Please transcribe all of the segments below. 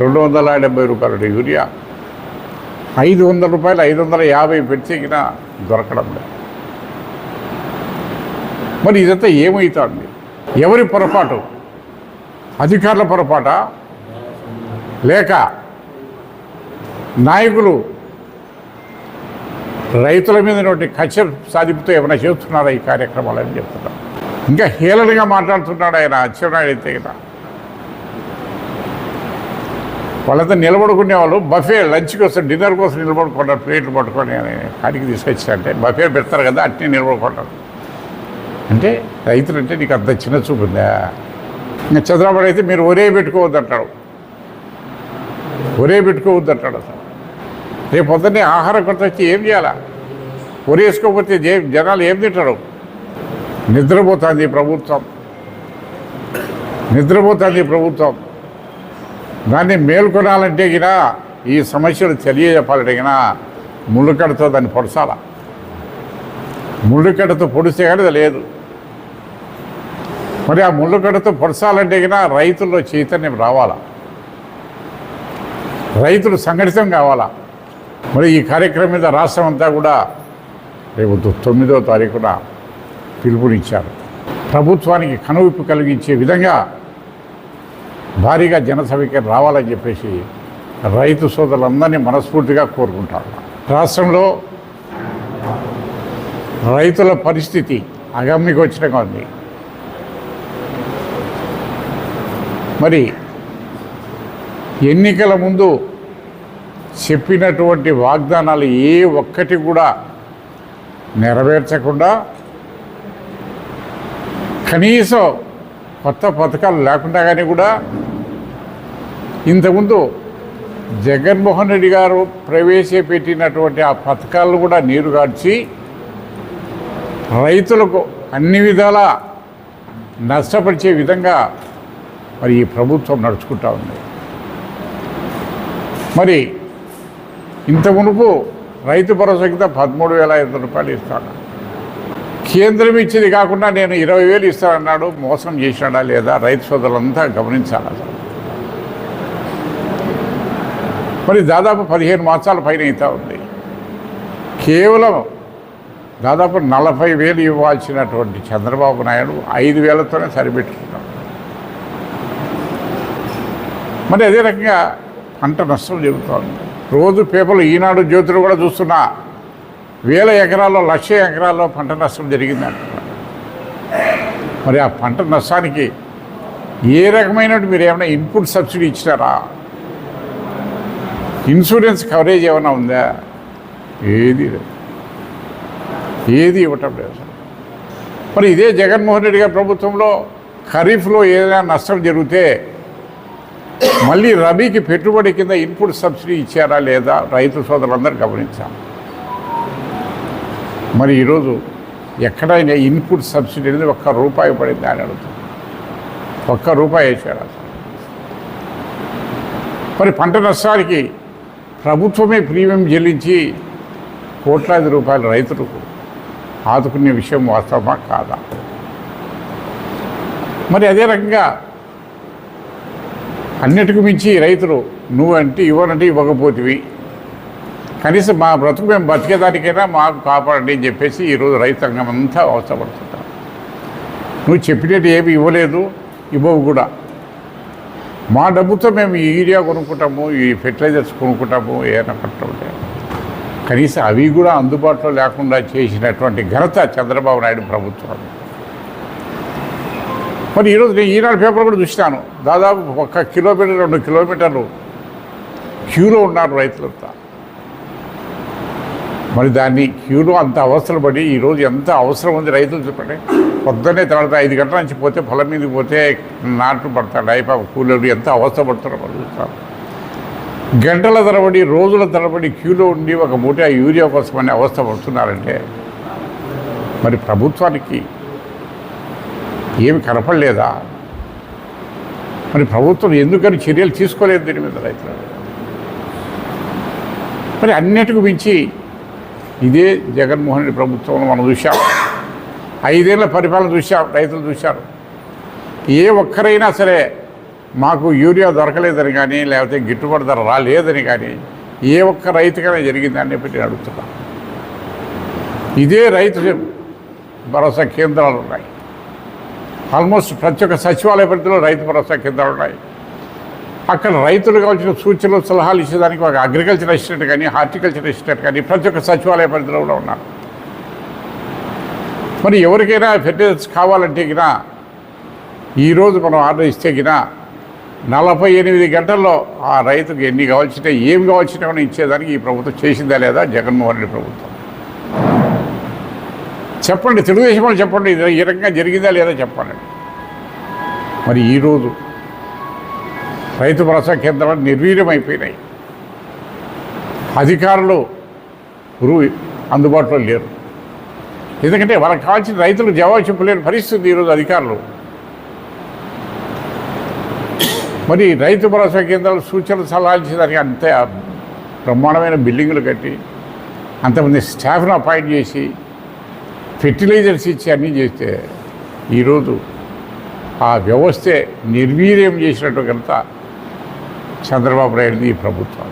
రెండు వందల డెబ్బై రూపాయలు యూరియా ఐదు వందల రూపాయలు ఐదు వందల యాభై పెట్టిన దొరకడం లేదు. మరి ఇదంతా ఏమవుతుంది ఎవరి పొరపాటు? అధికారుల పొరపాట? లేక నాయకులు రైతుల మీద కక్ష సాధింపుతో ఏమైనా చేస్తున్నారా ఈ కార్యక్రమాలని చెప్తున్నాం ఇంకా హేళనగా మాట్లాడుతున్నాడు ఆయన అచ్చెన్నాయుడు అయితే కదా. వాళ్ళంతా నిలబడుకునే వాళ్ళు బఫే లంచ్ కోసం డిన్నర్ కోసం నిలబడుకుంటారు ప్లేట్లు పట్టుకొని అని కాడికి తీసుకొచ్చారంటే బఫే పెడతారు కదా అట్నే నిలబడుకుంటారు. అంటే రైతులు అంటే నీకు అంత చిన్న చూపు ఉందా? ఇంకా చంద్రబాబు అయితే మీరు ఒరే పెట్టుకోవద్దు అంటాడు ఒరే పెట్టుకోవద్దు అంటాడు అసలు. రేపు పొద్దున్నే ఆహారం కొరత వచ్చి ఏం చేయాలా? ఒరేసుకోకపోతే జనాలు ఏం తింటారు? నిద్రపోతుంది ప్రభుత్వం. నిద్రపోతుంది ప్రభుత్వం. దాన్ని మేల్కొనాలంటే గిన ఈ సమస్యలు తెలియజెప్పాలంటే గిన ముళ్ళుకడతో దాన్ని పొడసాల. ముళ్ళుకడతో పొడిస్తే కానీ లేదు. మరి ఆ ముళ్ళుకడతో పొడసాలంటే గిన రైతుల్లో చైతన్యం రావాలా? రైతులు సంఘటితం కావాలా? మరి ఈ కార్యక్రమం మీద రాష్ట్రం అంతా కూడా రేపు తొమ్మిదో తారీఖున పిలుపునిచ్చారు. ప్రభుత్వానికి కనువిప్పు కలిగించే విధంగా భారీగా జనసభకి రావాలని చెప్పేసి రైతు సోదరులందరినీ మనస్ఫూర్తిగా కోరుకుంటారు. రాష్ట్రంలో రైతుల పరిస్థితి అగమ్యగోచరంగా ఉంది. మరి ఎన్నికల ముందు చెప్పినటువంటి వాగ్దానాలు ఏ ఒక్కటి కూడా నెరవేర్చకుండా కనీసం కొత్త పథకాలు లేకుండా కానీ కూడా ఇంతకుముందు జగన్మోహన్ రెడ్డి గారు ప్రవేశపెట్టినటువంటి ఆ పథకాలను కూడా నీరు నీరుగార్చి రైతులకు అన్ని విధాలా నష్టపరిచే విధంగా మరి ఈ ప్రభుత్వం నడుచుకుంటా ఉంది. మరి ఇంత మునుపు రైతు భరోసా కింద పదమూడు వేల ఐదు రూపాయలు ఇస్తాను కేంద్రం ఇచ్చేది కాకుండా నేను ఇరవై వేలు ఇస్తానన్నాడు మోసం చేసినాడా లేదా రైతు సోదరులంతా గమనించాలి? అసలు మరి దాదాపు పదిహేను మాసాల పైన అవుతా ఉంది. కేవలం దాదాపు నలభై వేలు ఇవ్వాల్సినటువంటి చంద్రబాబు నాయుడు ఐదు వేలతోనే సరిపెట్టుకున్నాడు. మరి అదే రకంగా పంట నష్టం జరుగుతోంది. రోజు పేపర్లు ఈనాడు జ్యోతులు కూడా చూస్తున్నా వేల ఎకరాల్లో లక్ష ఎకరాల్లో పంట నష్టం జరిగింది అంటున్నారు మరి ఆ పంట నష్టానికి ఏ రకమైన మీరు ఏమైనా ఇన్పుట్ సబ్సిడీ ఇచ్చినారా? ఇన్సూరెన్స్ కవరేజ్ ఏమైనా ఉందా? ఏది ఏది ఇవ్వటం లేదు మరి ఇదే జగన్మోహన్ రెడ్డి గారి ప్రభుత్వంలో ఖరీఫ్లో ఏదైనా నష్టం జరిగితే మళ్ళీ రబీకి పెట్టుబడి కింద ఇన్పుట్ సబ్సిడీ ఇచ్చారా లేదా? రైతు సోదరులందరూ గమనించాం మరి ఈరోజు ఎక్కడైనా ఇన్పుట్ సబ్సిడీ అనేది ఒక్క రూపాయి పడింది అని అడుగుతుంది ఒక్క రూపాయి వేసాడు అసలు. మరి పంట నష్టానికి ప్రభుత్వమే ప్రీమియం చెల్లించి కోట్లాది రూపాయలు రైతులకు ఆదుకునే విషయం వాస్తవమా కాదా? మరి అదే రకంగా అన్నిటికి మించి రైతులు నువ్వంటే ఇవ్వనంటే ఇవ్వకపోతివి. కనీసం మా బ్రతుకు మేము బతికేదానికైనా మాకు కాపాడండి అని చెప్పేసి ఈరోజు రైతాంగం అంతా అవసరపడుతుంటాం నువ్వు చెప్పినట్టు ఏమి ఇవ్వలేదు ఇవ్వవు కూడా. మా డబ్బుతో మేము ఈ యూరియా కొనుక్కుంటాము ఈ ఫెర్టిలైజర్స్ కొనుక్కుంటాము ఏమైనా కట్టడం కనీసం అవి కూడా అందుబాటులో లేకుండా చేసినటువంటి ఘనత చంద్రబాబు నాయుడు ప్రభుత్వం. మరి ఈరోజు నేను ఈనాడు పేపర్ కూడా చూసినాను. దాదాపు ఒక కిలోమీటర్ రెండు కిలోమీటర్లు క్యూలో ఉన్నారు రైతులంతా. మరి దాన్ని క్యూలో అంత అవసరపడి ఈరోజు ఎంత అవసరం ఉంది రైతులు చెప్పండి. పొద్దున్నే తర్వాత ఐదు గంటల నుంచి పోతే పొలం మీదకి పోతే నాట్లు పడతాడు అయిపో కూలీలు ఎంత అవస్థ పడుతున్నారో చూస్తాం. గంటల తరబడి రోజుల తరబడి క్యూలో ఉండి ఒక మూట యూరియా కోసమని అవస్థ పడుతున్నారంటే మరి ప్రభుత్వానికి ఏమి కనపడలేదా? మరి ప్రభుత్వం ఎందుకని చర్యలు తీసుకోలేదు దీని మీద రైతులు? మరి అన్నిటికి మించి ఇదే జగన్మోహన్ రెడ్డి ప్రభుత్వంలో మనం చూసాం ఐదేళ్ళ పరిపాలన చూసాం రైతులు చూశారు. ఏ ఒక్కరైనా సరే మాకు యూరియా దొరకలేదని కానీ లేకపోతే గిట్టుబాటు ధర రాలేదని కానీ ఏ ఒక్క రైతుకైనా జరిగిందని చెప్పి నేను అడుగుతున్నా. ఇదే రైతు భరోసా కేంద్రాలు ఉన్నాయి. ఆల్మోస్ట్ ప్రతి ఒక్క సచివాలయ పరిధిలో రైతు భరోసా కేంద్రాలు ఉన్నాయి. అక్కడ రైతులు కావాల్సిన సూచనలు సలహాలు ఇచ్చేదానికి ఒక అగ్రికల్చర్ అసిస్టెంట్ కానీ హార్టికల్చర్ అసిస్టెంట్ కానీ ప్రతి ఒక్క సచివాలయ పరిధిలో కూడా ఉన్నారు. మరి ఎవరికైనా ఫెర్టిలైజర్స్ కావాలంటే గిన ఈరోజు మనం ఆర్డర్ ఇస్తే గిన నలభై ఎనిమిది గంటల్లో ఆ రైతుకు ఎన్ని కావాల్సిన ఏం కావాల్సినా కూడా ఇచ్చేదానికి ఈ ప్రభుత్వం చేసిందా లేదా జగన్మోహన్ రెడ్డి ప్రభుత్వం? చెప్పండి తెలుగుదేశం వాళ్ళు చెప్పండి ఇది ఈ రకంగా జరిగిందా లేదా చెప్పండి. మరి ఈరోజు రైతు భరోసా కేంద్రాలు నిర్వీర్యమైపోయినాయి. అధికారులు గురువు అందుబాటులో లేరు. ఎందుకంటే వాళ్ళకి కావాల్సిన రైతులకు జవాబు చెప్పలేని పరిస్థితి ఈరోజు అధికారులు. మరి రైతు భరోసా కేంద్రాలు సూచనలు సలహాలు అంత బ్రహ్మాండమైన బిల్డింగులు కట్టి అంతమంది స్టాఫ్ను అపాయింట్ చేసి ఫెర్టిలైజర్స్ ఇచ్చి అన్నీ చేస్తే ఈరోజు ఆ వ్యవస్థే నిర్వీర్యం చేసినట్టు కనుక చంద్రబాబు నాయుడు ఈ ప్రభుత్వం.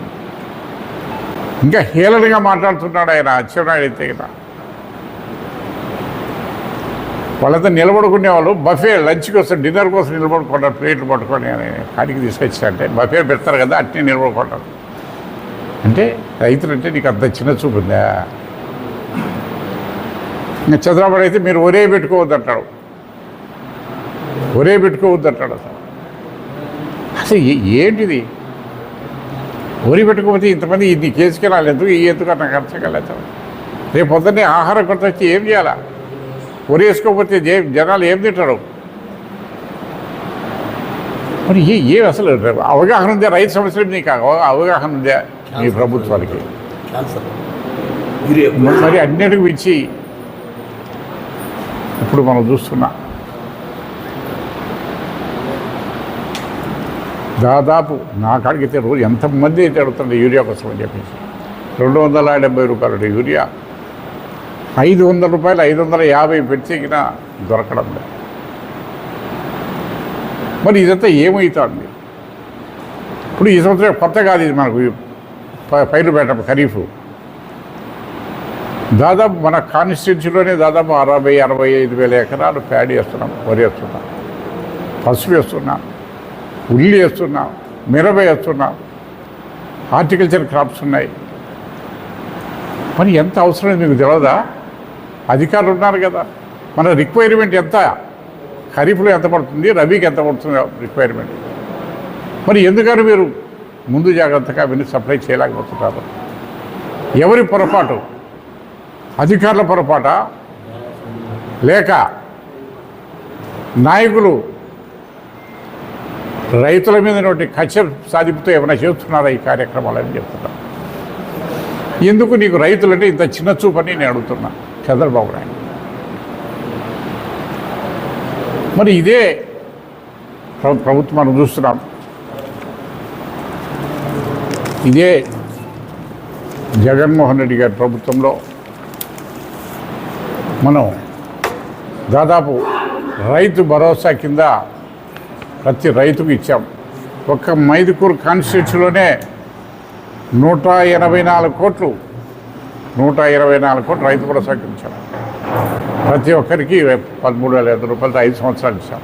ఇంకా హేళనగా మాట్లాడుతున్నాడు ఆయన అచ్చెన్నాయుడు అయితే కదా. వాళ్ళంతా నిలబడుకునే వాళ్ళు బఫే లంచ్ కోసం డిన్నర్ కోసం నిలబడుకుంటారు ప్లేట్లు పట్టుకొని అని కాడికి తీసుకొచ్చారంటే బఫే పెడతారు కదా అట్నే నిలబడుకుంటారు. అంటే రైతులు అంటే నీకు అంత చిన్న చూపు ఉందా? ఇంకా చంద్రబాబు అయితే మీరు ఒరే పెట్టుకోవద్దు అంటాడు ఒరే పెట్టుకోవద్దు అంటాడు అసలు అసలు ఏంటిది? ఒరి పెట్టుకోకపోతే ఇంతమంది ఇన్ని కేసుకి రాలేదు ఈ ఎందుకు నాకు అర్థం కాలేదు రేపు పొద్దున్నే ఆహారం కొరత వచ్చి ఏం చేయాలా? ఒరి వేసుకోకపోతే జనాలు ఏం తింటారు? మరి ఏ ఏ అసలు అవగాహన ఉందా? రైతు సమస్యలు నీకు అవ- అవగాహన ఉందా మీ ప్రభుత్వానికి? మరి అన్నిటికి మించి ఇప్పుడు మనం చూస్తున్నాం దాదాపు నా కాడికైతే రోజు ఎంతమంది అయితే అడుగుతుంది యూరియా కోసం అని చెప్పేసి. రెండు వందల డెబ్బై రూపాయలు యూరియా. ఐదు వందల రూపాయలు ఐదు వందల యాభై పెట్టికిన దొరకడం లేదు. మరి ఇదంతా ఏమవుతుంది ఇప్పుడు ఈ సంవత్సరం కొత్త కాదు ఇది మనకు పైరు పెట్టడం ఖరీఫ్. దాదాపు మన కాన్స్టిట్యూన్సీలోనే దాదాపు అరవై అరవై ఐదు వేల ఎకరాలు ప్యాడీ వేస్తున్నాం వరి వేస్తున్నాం పసుపు వేస్తున్నాం. ఉల్లి వేస్తున్నాం మిరప వేస్తున్నాం హార్టికల్చర్ క్రాప్స్ ఉన్నాయి. మరి ఎంత అవసరం మీకు తెలియదా అధికారులు ఉన్నారు కదా. మన రిక్వైర్మెంట్ ఎంత? ఖరీఫ్లో ఎంత పడుతుంది? రబీకి ఎంత పడుతుంది రిక్వైర్మెంట్? మరి ఎందుకని మీరు ముందు జాగ్రత్తగా అవన్నీ సప్లై చేయలేకపోతున్నారు? ఎవరి పొరపాటు? అధికారుల పొరపాట? లేక నాయకులు రైతుల మీద కక్ష సాధింపుతో ఏమైనా చేస్తున్నారా ఈ కార్యక్రమాలని చెప్తున్నా. ఎందుకు నీకు రైతులంటే ఇంత చిన్న చూపని నేను అడుగుతున్నా చంద్రబాబు నాయుడు. మరి ఇదే ప్రభుత్వం మనం చూస్తున్నాం. ఇదే జగన్మోహన్ రెడ్డి గారి ప్రభుత్వంలో మనం దాదాపు రైతు భరోసా కింద ప్రతి రైతుకు ఇచ్చాం. ఒక్క మైదుకూరు కాన్స్టిట్యూన్సీలోనే నూట ఎనభై నాలుగు కోట్లు నూట ఇరవై నాలుగు కోట్లు రైతు కూడా ఇచ్చాం ప్రతి ఒక్కరికి పదమూడు వేల ఐదు రూపాయలతో ఐదు సంవత్సరాలు ఇచ్చాం.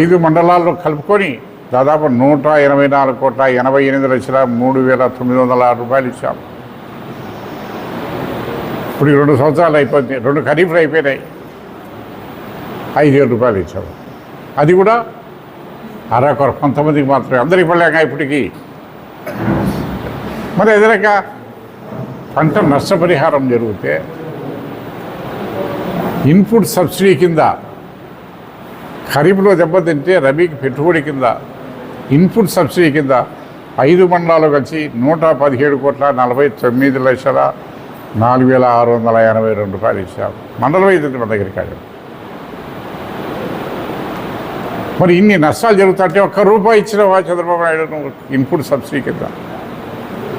ఐదు మండలాల్లో కలుపుకొని దాదాపు నూట ఎనభై నాలుగు కోట్ల ఎనభై ఎనిమిది లక్షల మూడు వేల తొమ్మిది వందల ఆరు రూపాయలు ఇచ్చాం. ఇప్పుడు ఈ రెండు సంవత్సరాలు అయిపోయింది. రెండు ఖరీఫ్లు అయిపోయినాయి. ఐదు వేల రూపాయలు ఇచ్చాము అది కూడా అరకొర కొంతమందికి మాత్రమే. అందరికి పడలేక ఇప్పటికీ. మరి ఎదురక పంట నష్టపరిహారం జరిగితే ఇన్పుట్ సబ్సిడీ కింద ఖరీఫ్లో దెబ్బతింటే రబీకి పెట్టుబడి కింద ఇన్పుట్ సబ్సిడీ కింద ఐదు మండలాలు కలిసి నూట పదిహేడు కోట్ల నలభై తొమ్మిది లక్షల నాలుగు వేల ఆరు వందల ఎనభై రెండు రూపాయలు ఇచ్చాము మండలం అయితే మన దగ్గరికి కాదు. మరి ఇన్ని నష్టాలు జరుగుతుంటే ఒక్క రూపాయి ఇచ్చిన చంద్రబాబు నాయుడు ఇన్పుట్ సబ్సిడీ కింద.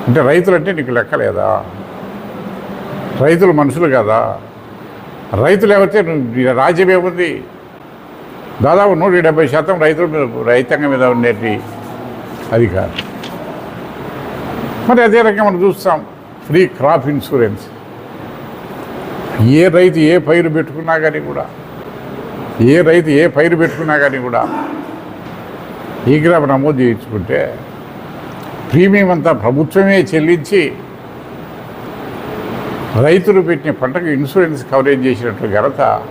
అంటే రైతులు అంటే నీకు లెక్కలేదా రైతులు మనుషులు కదా? రైతులు ఎవరితే రాజ్యం ఏముంది? దాదాపు నూట డెబ్బై శాతం రైతుల మీద రైతాంగం మీద ఉండేటి అధికారం. మరి అదే రకంగా మనం చూస్తాం ఫ్రీ క్రాప్ ఇన్సూరెన్స్. ఏ రైతు ఏ పైరు పెట్టుకున్నా కానీ కూడా ఏ రైతు ఏ పైరు పెట్టుకున్నా కానీ కూడా ఈ గ్రామ నమోదు చేయించుకుంటే ప్రీమియం అంతా ప్రభుత్వమే చెల్లించి రైతులు పెట్టిన పంటకు ఇన్సూరెన్స్ కవరేజ్ చేసినట్టు ఘనత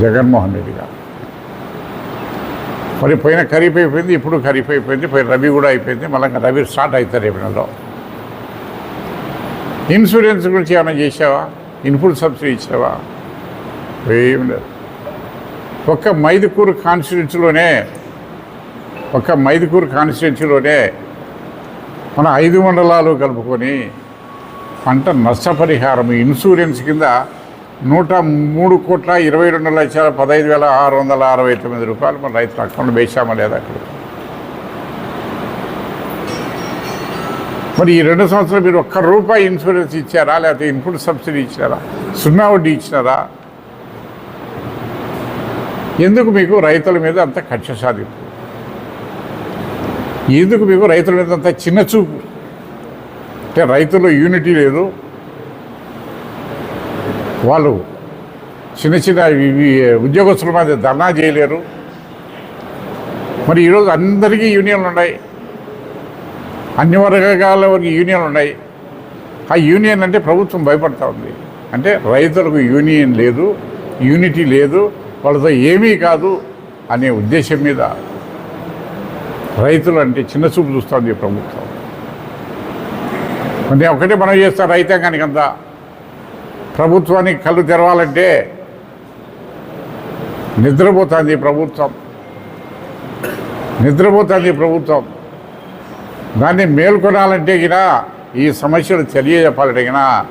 జగన్మోహన్ రెడ్డి గారు. మరి పోయిన ఖరీఫ్ అయిపోయింది ఇప్పుడు ఖరీఫ్ అయిపోయింది పోయిన రబీ కూడా అయిపోయింది మళ్ళీ రవి రబీ స్టార్ట్ అవుతారు రేపు నెలలో. ఇన్సూరెన్స్ గురించి ఏమైనా చేసావా? ఇన్పుట్ సబ్సిడీ ఇచ్చావా? ఏం లేదు ఒక్క మైదుకూరు కాన్స్టిట్యున్సీలోనే ఒక్క మైదుకూరు కాన్స్టిట్యున్సీలోనే మన ఐదు మండలాలు కలుపుకొని పంట నష్టపరిహారం ఇన్సూరెన్స్ కింద నూట మూడు కోట్ల ఇరవై రెండు లక్షల పదహైదు వేల ఆరు వందల అరవై తొమ్మిది రూపాయలు మన రైతుల అకౌంట్ వేసామా లేదా అక్కడ? మరి ఈ రెండు సంవత్సరాలు మీరు ఒక్క రూపాయి ఇన్సూరెన్స్ ఇచ్చారా లేకపోతే ఇన్పుట్ సబ్సిడీ ఇచ్చారా సున్నా వడ్డీ ఇచ్చినారా? ఎందుకు మీకు రైతుల మీద అంత కక్ష సాధింపు? ఎందుకు మీకు రైతుల మీద అంత చిన్న చూపు? అంటే రైతుల్లో యూనిటీ లేదు. వాళ్ళు చిన్న చిన్న ఉద్యోగస్తుల మీద ధర్నా చేయలేరు. మరి ఈరోజు అందరికీ యూనియన్లు ఉన్నాయి. అన్ని వర్గాల వరకు యూనియన్లు ఉన్నాయి. ఆ యూనియన్ అంటే ప్రభుత్వం భయపడతా ఉంది. అంటే రైతులకు యూనియన్ లేదు యూనిటీ లేదు. వాళ్ళతో ఏమీ కాదు అనే ఉద్దేశం మీద రైతులు అంటే చిన్న చూపు చూస్తుంది ఈ ప్రభుత్వం. అంటే ఒకటే మనం చేస్తాం రైతాంగానికి అంతా ప్రభుత్వానికి కళ్ళు తెరవాలంటే నిద్రపోతుంది ప్రభుత్వం. నిద్రపోతుంది ప్రభుత్వం. దాన్ని మేల్కొనాలంటే గిన ఈ సమస్యలు తెలియజెప్పాలంటే ముళ్ళు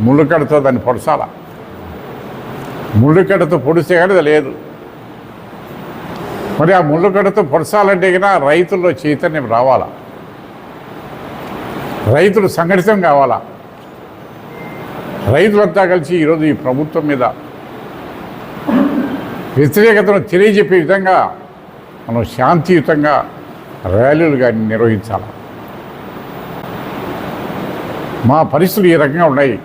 ముళ్ళుకడతో దాన్ని పొడసాలా ముళ్ళుకడతో పొడిస్తే కానీ అది లేదు. మరి ఆ ముళ్ళుకడతో పొడసాలంటే గిన రైతుల్లో చైతన్యం రావాలా? రైతులు సంఘటితం కావాలా? రైతులంతా కలిసి ఈరోజు ఈ ప్రభుత్వం మీద వ్యతిరేకతను తెలియజెప్పే విధంగా మనం శాంతియుతంగా ర్యాలీలు కానీ నిర్వహించాలి? మా పరిస్థితులు ఈ రకంగా ఉన్నాయి.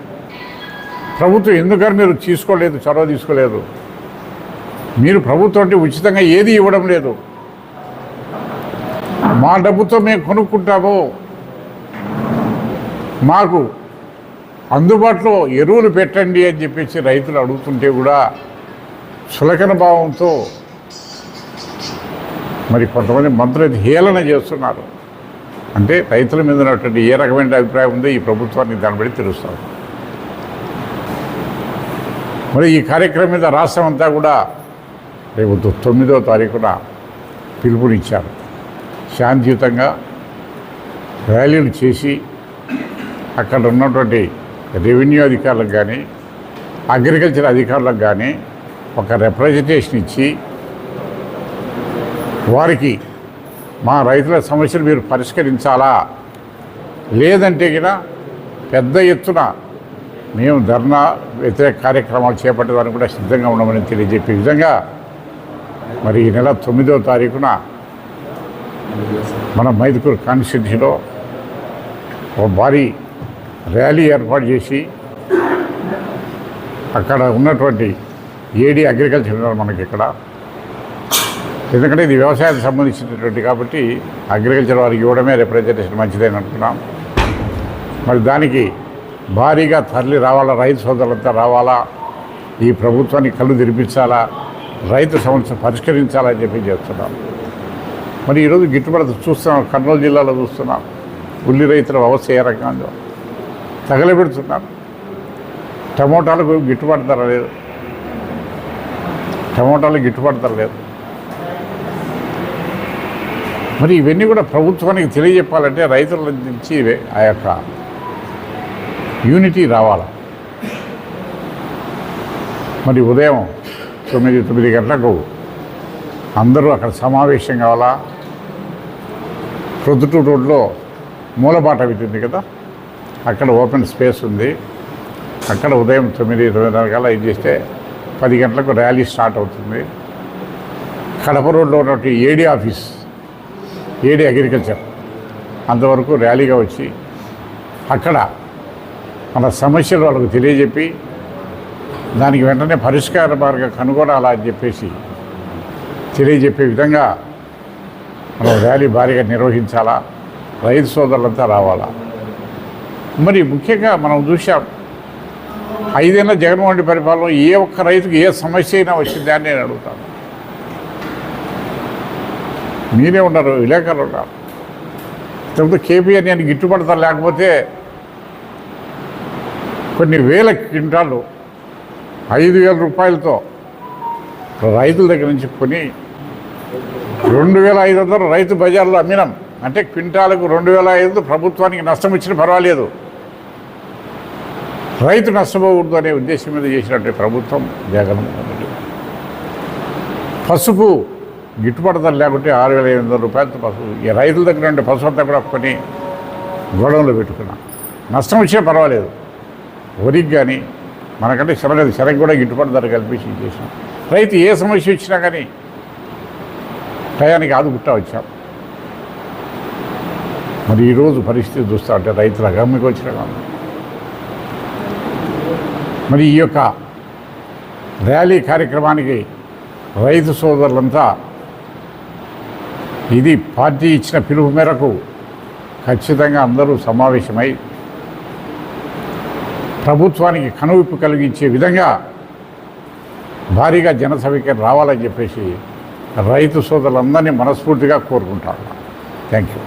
ప్రభుత్వం ఎందుకని మీరు తీసుకోలేదు చొరవ తీసుకోలేదు? మీరు ప్రభుత్వం అంటే ఉచితంగా ఏది ఇవ్వడం లేదు? మా డబ్బుతో మేము కొనుక్కుంటాము. మాకు అందుబాటులో ఎరువులు పెట్టండి అని చెప్పేసి రైతులు అడుగుతుంటే కూడా చులకన భావంతో మరి కొంతమంది మంత్రులు హేళన చేస్తున్నారు. అంటే రైతుల మీద ఉన్నటువంటి ఏ రకమైన అభిప్రాయం ఉందో ఈ ప్రభుత్వాన్ని దాన్ని బట్టి తెలుస్తాం. మరి ఈ కార్యక్రమం మీద రాష్ట్రం అంతా కూడా రేపు తొమ్మిదో తారీఖున పిలుపునిచ్చారు. శాంతియుతంగా ర్యాలీలు చేసి అక్కడ ఉన్నటువంటి రెవెన్యూ అధికారులకు కానీ అగ్రికల్చర్ అధికారులకు కానీ ఒక రిప్రజెంటేషన్ ఇచ్చి వారికి మా రైతుల సమస్యలు మీరు పరిష్కరించాలా? లేదంటే కూడా పెద్ద ఎత్తున మేము ధర్నా వ్యతిరేక కార్యక్రమాలు చేపట్టడానికి కూడా సిద్ధంగా ఉండమని తెలియజెప్పే విధంగా మరి ఈ నెల తొమ్మిదవ తారీఖున మన మైదుకూరు కాన్స్టిట్యూన్సీలో ఒక భారీ ర్యాలీ ఏర్పాటు చేసి అక్కడ ఉన్నటువంటి ఏడీ అగ్రికల్చర్ ఉన్నారు మనకి ఇక్కడ. ఎందుకంటే ఇది వ్యవసాయానికి సంబంధించినటువంటి కాబట్టి అగ్రికల్చర్ వారికి ఇవ్వడమే రిప్రజెంటేషన్ మంచిదని అనుకున్నాం. మరి దానికి భారీగా తరలి రావాలా? రైతు సోదరులంతా రావాలా? ఈ ప్రభుత్వాన్ని కళ్ళు తెరిపించాలా? రైతు సమస్య పరిష్కరించాలని చెప్పి చేస్తున్నాం మరి ఈరోజు గిట్టుబాటు చూస్తున్నాం కర్నూలు జిల్లాలో చూస్తున్నాం. ఉల్లి రైతుల వ్యవస్థ ఏ రకంగా? తగలబెడుతున్నారు. టమోటాలకు గిట్టుబాటు ధర లేదు. టమోటాలు గిట్టుబాటు ధర లేదు. మరి ఇవన్నీ కూడా ప్రభుత్వానికి తెలియజెప్పాలంటే రైతుల నుంచి ఆ యొక్క యూనిటీ రావాలి? మరి ఉదయం తొమ్మిది తొమ్మిది గంటలకు అందరూ అక్కడ సమావేశం కావాలా? ప్రొద్దుటూరు రోడ్లో మూలబాట అవుతుంది కదా? అక్కడ ఓపెన్ స్పేస్ ఉంది. అక్కడ ఉదయం తొమ్మిది తొమ్మిదిన్నర కల్లా ఇది చేస్తే పది గంటలకు ర్యాలీ స్టార్ట్ అవుతుంది. కడప రోడ్లో ఉన్నటువంటి ఏడీ ఆఫీస్ ఏడీ అగ్రికల్చర్ అంతవరకు ర్యాలీగా వచ్చి అక్కడ మన సమస్యలు వాళ్ళకు తెలియజెప్పి దానికి వెంటనే పరిష్కార మార్గం కనుగొనాలా అని చెప్పేసి తెలియజెప్పే విధంగా మనం ర్యాలీ భారీగా నిర్వహించాలా రైతు సోదరులంతా రావాలా. మరి ముఖ్యంగా మనం చూసాం ఐదేళ్ళ జగన్మోహన్ రెడ్డి పరిపాలన ఏ ఒక్క రైతుకు ఏ సమస్య అయినా వచ్చిందా అని నేను అడుగుతాను. మీరే ఉన్నారు విలేకరులు ఉన్నారు. ఇంతకుముందు కేపీఆర్ నేను గిట్టుబడతా లేకపోతే కొన్ని వేల క్వింటాలు ఐదు వేల రూపాయలతో రైతుల దగ్గర నుంచి కొని రెండు వేల ఐదు వందలు రైతు బజార్లో అమ్మినాం. అంటే క్వింటాలకు రెండు వేల ఐదు ప్రభుత్వానికి నష్టం ఇచ్చినా పర్వాలేదు. రైతు నష్టపోకూడదు అనే ఉద్దేశం మీద చేసినట్టు ప్రభుత్వం జగన్మోహన్ రెడ్డి. పసుపు గిట్టుబాటు ధర లేకుంటే ఆరు వేల ఐదు వందల రూపాయలతో పసుపు ఈ రైతుల దగ్గర ఉండే పసుపు అంతా కూడా కొని గొడవలో పెట్టుకున్నాం. నష్టం వచ్చినా పర్వాలేదు. వరికి కానీ మనకంటే శరగదు శరగ కూడా గిట్టుబాటు ధర కల్పించి చేసాం రైతు ఏ సమస్య వచ్చినా కానీ టయానికి ఆదుకుంటా వచ్చాం. మరి ఈరోజు పరిస్థితి చూస్తా అంటే రైతుల గమ్మికి వచ్చిన మరి ఈ యొక్క ర్యాలీ కార్యక్రమానికి రైతు సోదరులంతా ఇది పార్టీ ఇచ్చిన పిలుపు మేరకు ఖచ్చితంగా అందరూ సమావేశమై ప్రభుత్వానికి కనువిప్పు కలిగించే విధంగా భారీగా జనసభకి రావాలని చెప్పేసి రైతు సోదరులందరినీ మనస్ఫూర్తిగా కోరుకుంటాను. Thank you